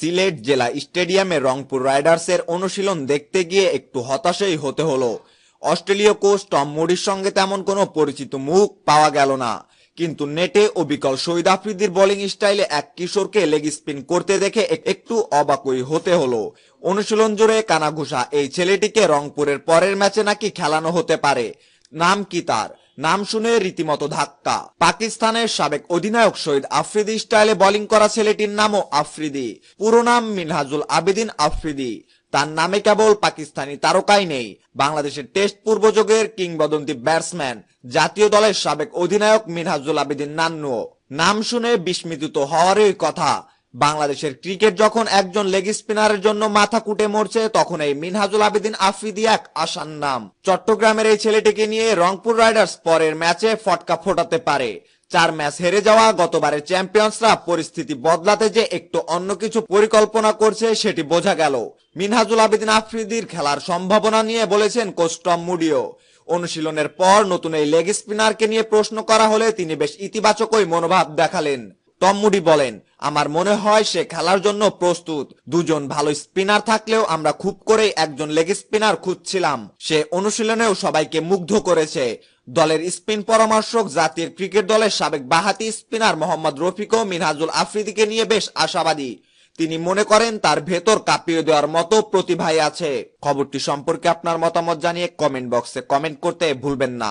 সিলেট জেলা স্টেডিয়ামে রংপুর রাইডার্সের অনুশীলন দেখতে গিয়ে একটু হতাশই হতে হলো। অস্ট্রেলীয় কোচ টম মুডির সঙ্গে তেমন কোনো পরিচিত মুখ পাওয়া গেল না। কিন্তু নেটে অবিকল শহীদ আফ্রিদির বোলিং স্টাইলে এক কিশোরকে লেগ স্পিন করতে দেখে একটু অবাকই হতে হলো। অনুশীলন জুড়ে কানাঘুষা, এই ছেলেটিকে রংপুরের পরের ম্যাচে নাকি খেলানো হতে পারে? নাম কি তার? নাম শুনে রীতিমতো ধাক্কা। পাকিস্তানের সাবেক অধিনায়ক শহীদ আফ্রিদি স্টাইলে বোলিং করা ছেলেটির নামও আফ্রিদি। পুরো নাম মিনহাজুল আবেদিন আফ্রিদি। তার নামে কেবল পাকিস্তানি তারকাই নেই। বাংলাদেশের টেস্ট পূর্বযুগের কিংবদন্তি ব্যাটসম্যান, জাতীয় দলের সাবেক অধিনায়ক মিনহাজুল আবেদিন নান্নুও। নাম শুনে বিস্মিত হওয়ারই কথা। বাংলাদেশের ক্রিকেট যখন একজন লেগ স্পিনারের জন্য মাথা কুটে মরছে, তখন এই মিনহাজুল আবেদিন আফ্রিদি এক আসান নাম। চট্টগ্রামের এই ছেলেটিকে নিয়ে রংপুর রাইডার্স পরের ম্যাচে ফটকা ফোটাতে পারে। চার ম্যাচ হেরে যাওয়া গতবারের চ্যাম্পিয়ন্সরা পরিস্থিতি বদলাতে যে একটু অন্য কিছু পরিকল্পনা করছে, সেটি বোঝা গেল। মিনহাজুল আবেদিন আফ্রিদির খেলার সম্ভাবনা নিয়ে বলেছেন কোচ টম মুডিও। অনুশীলনের পর নতুন এই লেগ স্পিনারকে নিয়ে প্রশ্ন করা হলে তিনি বেশ ইতিবাচকই মনোভাব দেখালেন। টম মুডি বলেন, আমার মনে হয় সে খেলার জন্য প্রস্তুত। দুজন ভালো স্পিনার থাকলেও আমরা খুব করেই একজন লেগ স্পিনার খুঁজছিলাম। সে অনুশীলনেও সবাইকে মুগ্ধ করেছে। দলের স্পিন পরামর্শক জাতীয় ক্রিকেট দলের সাবেক বাহাতি স্পিনার মোহাম্মদ রফিক ও মিনহাজুল আফ্রিদিকে নিয়ে বেশ আশাবাদী। তিনি মনে করেন তার ভেতর কাঁপিয়ে দেওয়ার মতো প্রতিভাই আছে। খবরটি সম্পর্কে আপনার মতামত জানিয়ে কমেন্ট বক্সে কমেন্ট করতে ভুলবেন না।